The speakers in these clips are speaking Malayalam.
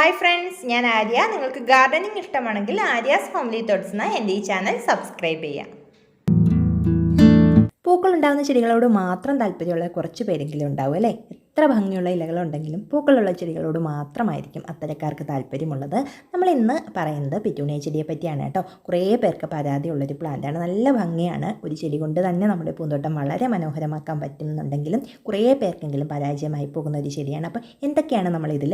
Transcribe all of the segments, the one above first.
ഹായ് ഫ്രണ്ട്സ് ഞാൻ ആര്യ. നിങ്ങൾക്ക് ഗാർഡനിങ് ഇഷ്ടമാണെങ്കിൽ ആര്യാസ് ഫാമിലി തോട്ട്സ് എന്ന എന്റെ ഈ ചാനൽ സബ്സ്ക്രൈബ് ചെയ്യാം. പൂക്കൾ ഉണ്ടാകുന്ന ചെടികളോട് മാത്രം താല്പര്യമുള്ള കുറച്ച് പേരെങ്കിലും ഉണ്ടാവും അല്ലേ? എത്ര ഭംഗിയുള്ള ഇലകളുണ്ടെങ്കിലും പൂക്കളുള്ള ചെടികളോട് മാത്രമായിരിക്കും അത്തരക്കാർക്ക് താല്പര്യമുള്ളത്. നമ്മൾ ഇന്ന് പറയുന്നത് പെറ്റൂണിയ ചെടിയെ പറ്റിയാണ് കേട്ടോ. കുറേ പേർക്ക് പരാതിയുള്ളൊരു പ്ലാന്റാണ് നല്ല ഭംഗിയാണ്. ഒരു ചെടി കൊണ്ട് തന്നെ നമ്മുടെ പൂന്തോട്ടം വളരെ മനോഹരമാക്കാൻ പറ്റുന്നുണ്ടെങ്കിലും കുറേ പേർക്കെങ്കിലും പരാജയമായി പോകുന്ന ഒരു ചെടിയാണ്. അപ്പോൾ എന്തൊക്കെയാണ് നമ്മൾ നമ്മളിതിൽ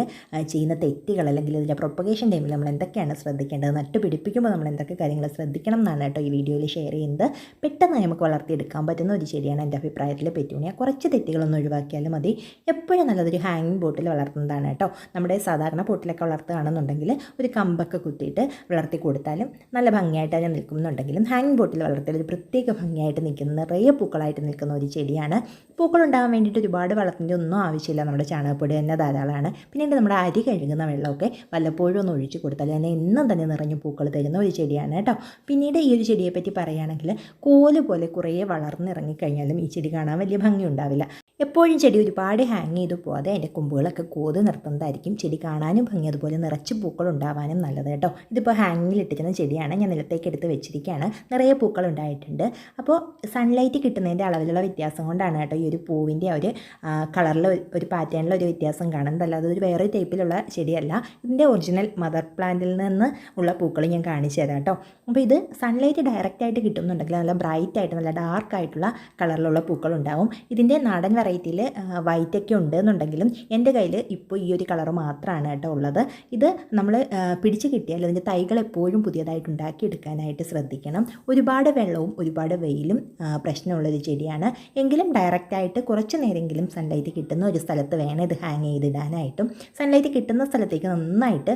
ചെയ്യുന്ന തെറ്റുകൾ? അല്ലെങ്കിൽ ഇതിന്റെ പ്രൊപ്പഗേഷൻ ടൈമിൽ നമ്മൾ എന്തൊക്കെയാണ് ശ്രദ്ധിക്കേണ്ടത്? നട്ട് പിടിപ്പിക്കുമ്പോൾ നമ്മൾ എന്തൊക്കെ കാര്യങ്ങൾ ശ്രദ്ധിക്കണം എന്നാണ് കേട്ടോ ഈ വീഡിയോയിൽ ഷെയർ ചെയ്യുന്നത്. പെട്ടെന്ന് നമുക്ക് വളർത്തിയെടുക്കാൻ പറ്റുന്ന ഒരു ചെടിയാണ് എന്റെ അഭിപ്രായത്തിൽ പെറ്റൂണിയ. കുറച്ച് തെറ്റുകളൊന്നും ഒഴിവാക്കിയാലും മതി. എപ്പോഴും നല്ലതൊരു ഹാങ്ങിങ് ബോട്ടിൽ വളർത്തുന്നതാണ് കേട്ടോ നമ്മുടെ സാധാരണ ബോട്ടിലൊക്കെ വളർത്തുകയാണെന്നുണ്ടെങ്കിൽ ഒരു കമ്പൊക്കെ കുത്തിയിട്ട് വളർത്തി കൊടുത്താലും നല്ല ഭംഗിയായിട്ട് അതിനെ നിൽക്കുന്നുണ്ടെങ്കിലും ഹാങ്ങിങ് ബോട്ടിൽ വളർത്തിയാൽ ഒരു പ്രത്യേക ഭംഗിയായിട്ട് നിൽക്കുന്ന നിറയെ പൂക്കളായിട്ട് നിൽക്കുന്ന ഒരു ചെടിയാണ്. പൂക്കൾ ഉണ്ടാകാൻ വേണ്ടിയിട്ട് ഒരുപാട് വളർത്തിന്റെ ഒന്നും ആവശ്യമില്ല. നമ്മുടെ ചാണകപ്പൊടി തന്നെ ധാരാളമാണ്. പിന്നീട് നമ്മുടെ അരി കഴുകുന്ന വെള്ളമൊക്കെ വല്ലപ്പോഴും ഒന്ന് ഒഴിച്ച് കൊടുത്താൽ തന്നെ എന്നും തന്നെ നിറഞ്ഞു പൂക്കൾ തരുന്ന ഒരു ചെടിയാണ് കേട്ടോ പിന്നീട് ഈ ഒരു ചെടിയെപ്പറ്റി പറയുകയാണെങ്കിൽ കോൽ പോലെ കുറേ വളർന്നിറങ്ങിക്കഴിഞ്ഞാലും ഈ ചെടി കാണാൻ വലിയ ഭംഗി ഉണ്ടാവില്ല എപ്പോഴും ചെടി ഒരുപാട് ഹാങ് ചെയ്ത് പോകാതെ അതിന്റെ കൊമ്പുകളൊക്കെ കോത് നിർത്തുന്നതായിരിക്കും ചെടി കാണാനും ഭംഗി അതുപോലെ നിറച്ച് പൂക്കൾ ഉണ്ടാവാനും നല്ലത് കേട്ടോ. ഇതിപ്പോൾ ഹാങ്ങിൽ ഇട്ടിരിക്കുന്ന ചെടിയാണ് ഞാൻ നിലത്തേക്ക് എടുത്ത് വെച്ചിരിക്കുകയാണ്. നിറയെ പൂക്കൾ ഉണ്ടായിട്ടുണ്ട്. അപ്പോൾ സൺലൈറ്റ് കിട്ടുന്നതിന്റെ അളവിലുള്ള വ്യത്യാസം കൊണ്ടാണ് കേട്ടോ ഈ ഒരു പൂവിന്റെ ഒരു കളറിൽ ഒരു പാറ്റേണിൽ ഒരു വ്യത്യാസം കാണുന്നത്. അതൊരു വേറെ ടൈപ്പിലുള്ള ചെടിയല്ല. ഇതിന്റെ ഒറിജിനൽ മദർ പ്ലാന്റിൽ നിന്ന് ഉള്ള പൂക്കൾ ഞാൻ കാണിച്ചു തരാം കേട്ടോ. അപ്പോൾ ഇത് സൺലൈറ്റ് ഡയറക്റ്റ് ആയിട്ട് കിട്ടുന്നുണ്ടെങ്കിൽ നല്ല ബ്രൈറ്റ് ആയിട്ട് നല്ല ഡാർക്ക് ആയിട്ടുള്ള കളറിലുള്ള പൂക്കൾ ഉണ്ടാവും. ഇതിന്റെ നാടൻ വെറൈറ്റിയിൽ വൈറ്റ് ഒക്കെ ഉണ്ട് എന്നുണ്ടെങ്കിലും എന്റെ കയ്യിൽ ഇപ്പോൾ ഈ ഒരു കളർ മാത്രമാണ് കേട്ടോ ഉള്ളത്. ഇത് നമ്മൾ പിടിച്ച് കിട്ടിയാൽ അതിന്റെ തൈകൾ എപ്പോഴും പുതിയതായിട്ട് ഉണ്ടാക്കിയെടുക്കാനായിട്ട് ശ്രദ്ധിക്കണം. ഒരുപാട് വെള്ളവും ഒരുപാട് വെയിലും പ്രശ്നമുള്ളൊരു ചെടിയാണ്. എങ്കിലും ഡയറക്റ്റായിട്ട് കുറച്ച് നേരമെങ്കിലും സൺലൈറ്റ് കിട്ടുന്ന ഒരു സ്ഥലത്ത് വേണം ഇത് ഹാങ് ചെയ്തിടാനായിട്ടും. സൺലൈറ്റ് കിട്ടുന്ന സ്ഥലത്തേക്ക് നന്നായിട്ട്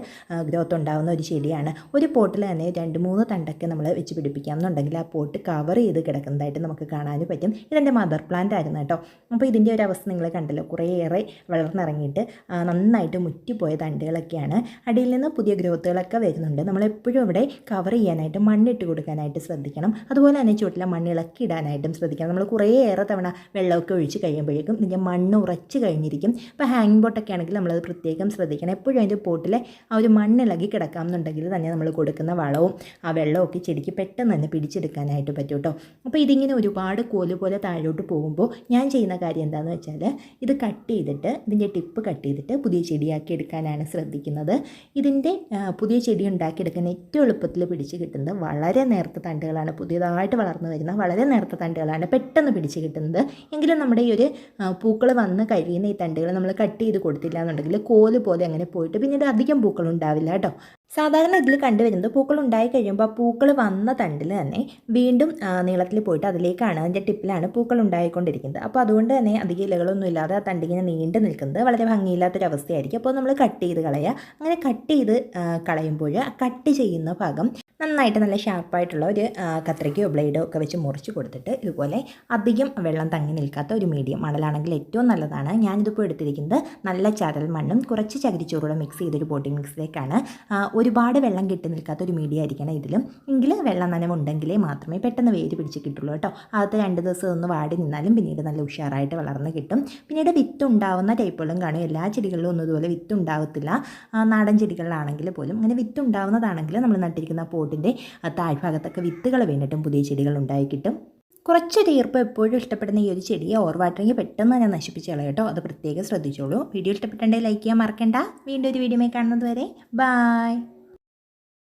ഗ്രോത്ത് ഉണ്ടാകുന്ന ഒരു ചെടിയാണ്. ഒരു പോട്ടിൽ തന്നെ രണ്ട് മൂന്ന് തണ്ടൊക്കെ നമ്മൾ വെച്ച് പിടിപ്പിക്കാമെന്നുണ്ടെങ്കിൽ ആ പോട്ട് കവർ ചെയ്ത് കിടക്കുന്നതായിട്ട് നമുക്ക് കാണാനും പറ്റും. ഇതെന്റെ മദർ പ്ലാന്റ് ആയിരുന്നു കേട്ടോ. അപ്പോൾ ഇതിന്റെ ഒരു അവസ്ഥ നിങ്ങൾ കണ്ടല്ലോ. കുറേയേറെ വളർന്നിറങ്ങിയിട്ട് നന്നായിട്ട് മുറ്റിപ്പോയ തണ്ടുകളൊക്കെയാണ് അടിയിൽ നിന്ന് പുതിയ ഗ്രോത്തുകളൊക്കെ വരുന്നുണ്ട്. നമ്മളെപ്പോഴും അവിടെ കവർ ചെയ്യാനായിട്ട് മണ്ണിട്ട് കൊടുക്കാനായിട്ട് ശ്രദ്ധിക്കണം. അതുപോലെ തന്നെ ചുവട്ടിലെ മണ്ണിളക്കി ഇടാനായിട്ടും ശ്രദ്ധിക്കണം. നമ്മൾ കുറേയേറെ തവണ വെള്ളമൊക്കെ ഒഴിച്ച് കഴിയുമ്പോഴേക്കും ഇതിന്റെ മണ്ണ് ഉറച്ച് കഴിഞ്ഞിരിക്കും. ഇപ്പോൾ ഹാങ്ങിങ് ബോട്ടൊക്കെ ആണെങ്കിൽ നമ്മളത് പ്രത്യേകം ശ്രദ്ധിക്കണം. എപ്പോഴും അതിന്റെ പോട്ടിലെ ആ ഒരു മണ്ണ് ഇളകി കിടക്കാം എന്നുണ്ടെങ്കിൽ തന്നെ നമ്മൾ കൊടുക്കുന്ന വളവും ആ വെള്ളമൊക്കെ ചെടിക്ക് പെട്ടെന്ന് തന്നെ പിടിച്ചെടുക്കാനായിട്ട് പറ്റും കേട്ടോ അപ്പോൾ ഇതിങ്ങനെ ഒരുപാട് കോൽ പോലെ താഴോട്ട് പോകുമ്പോൾ ഞാൻ ചെയ്യുന്ന കാര്യം എന്താണെന്ന് വെച്ചാൽ ഇത് കട്ട് ചെയ്തിട്ട് ഇതിന്റെ ടിപ്പ് കട്ട് ചെയ്തിട്ട് പുതിയ ചെടിയാക്കി എടുക്കാനാണ് ശ്രദ്ധിക്കുന്നത്. ഇതിന്റെ പുതിയ ചെടി ഉണ്ടാക്കിയെടുക്കാൻ ഏറ്റവും എളുപ്പത്തിൽ പിടിച്ച് കിട്ടുന്നത് വളരെ നേർത്ത തണ്ടുകളാണ്. പുതിയതായിട്ട് വളർന്നു വരുന്ന വളരെ നേർത്ത തണ്ടുകളാണ് പെട്ടെന്ന് പിടിച്ച് കിട്ടുന്നത്. എങ്കിലും നമ്മുടെ ഈ ഒരു പൂക്കൾ വന്ന് കഴിയുന്ന ഈ തണ്ടുകൾ നമ്മൾ കട്ട് ചെയ്ത് കൊടുത്തില്ല എന്നുണ്ടെങ്കിൽ കോൽ പോലെ അങ്ങനെ പോയിട്ട് പിന്നീട് അധികം പൂക്കൾ ഉണ്ടാവില്ല കേട്ടോ. സാധാരണ ഇതിൽ കണ്ടുവരുന്നത് പൂക്കൾ ഉണ്ടായി കഴിയുമ്പോൾ പൂക്കൾ വന്ന തണ്ടിൽ തന്നെ വീണ്ടും നീളത്തിൽ പോയിട്ട് അതിലേക്കാണ് അതിന്റെ ടിപ്പിലാണ് പൂക്കൾ ഉണ്ടായിക്കൊണ്ടിരിക്കുന്നത്. അപ്പോൾ അതുകൊണ്ട് തന്നെ അധികം ഇലകളൊന്നും ഇല്ലാതെ ആ തണ്ടിങ്ങനെ നീണ്ടു നിൽക്കുന്നത് വളരെ ഭംഗിയില്ലാത്തൊരവസ്ഥയായിരിക്കും അപ്പോൾ നമ്മൾ കട്ട് ചെയ്ത് കളയുക. അങ്ങനെ കട്ട് ചെയ്ത് കളയുമ്പോൾ കട്ട് ചെയ്യുന്ന ഭാഗം നന്നായിട്ട് നല്ല ഷാർപ്പായിട്ടുള്ള ഒരു കത്രിക്കയോ ബ്ലേഡോ ഒക്കെ വെച്ച് മുറിച്ച് കൊടുത്തിട്ട് ഇതുപോലെ അധികം വെള്ളം തങ്ങി നിൽക്കാത്ത ഒരു മീഡിയം മണലാണെങ്കിൽ ഏറ്റവും നല്ലതാണ്. ഞാനിതിപ്പോൾ എടുത്തിരിക്കുന്നത് നല്ല ചരൽ മണ്ണും കുറച്ച് ചകിരിച്ചോറുകൂടെ മിക്സ് ചെയ്തൊരു ബോട്ടിംഗ് മിക്സിലേക്കാണ് ഒരുപാട് വെള്ളം കെട്ടി നിൽക്കാത്ത ഒരു മീഡിയം ആയിരിക്കണം ഇതിലും. എങ്കിൽ വെള്ളം നനവുണ്ടെങ്കിലേ മാത്രമേ പെട്ടെന്ന് വേര് പിടിച്ച് കിട്ടുള്ളൂ കേട്ടോ. അത് രണ്ട് ദിവസം ഒന്ന് വാടി നിന്നാലും പിന്നീട് നല്ല ഉഷാറായിട്ട് വളർന്ന് കിട്ടും. പിന്നീട് വിത്ത് ഉണ്ടാവുന്ന ടൈപ്പുകളും കാണും. എല്ലാ ചെടികളിലും ഒന്നും ഇതുപോലെ വിത്ത് ഉണ്ടാവത്തില്ല നാടൻ ചെടികളിലാണെങ്കിൽ പോലും അങ്ങനെ വിത്ത് ഉണ്ടാവുന്നതാണെങ്കിൽ നമ്മൾ നട്ടിരിക്കുന്ന പോട്ടിന്റെ താഴ്ഭാഗത്തൊക്കെ വിത്തുകൾ വീണിട്ടും പുതിയ ചെടികൾ ഉണ്ടായി കിട്ടും കുറച്ച് ഈർപ്പ് എപ്പോഴും ഇഷ്ടപ്പെടുന്ന ഈ ഒരു ചെടിയെ ഓർ വാട്ടറിങ് പെട്ടെന്ന് തന്നെ നശിപ്പിച്ച് കളയും കേട്ടോ. അത് പ്രത്യേകം ശ്രദ്ധിച്ചോളൂ. വീഡിയോ ഇഷ്ടപ്പെട്ടുണ്ടെങ്കിൽ ലൈക്ക് ചെയ്യാൻ മറക്കണ്ട. വീണ്ടും ഒരു വീഡിയോ കാണുന്നത് വരെ. ബായ്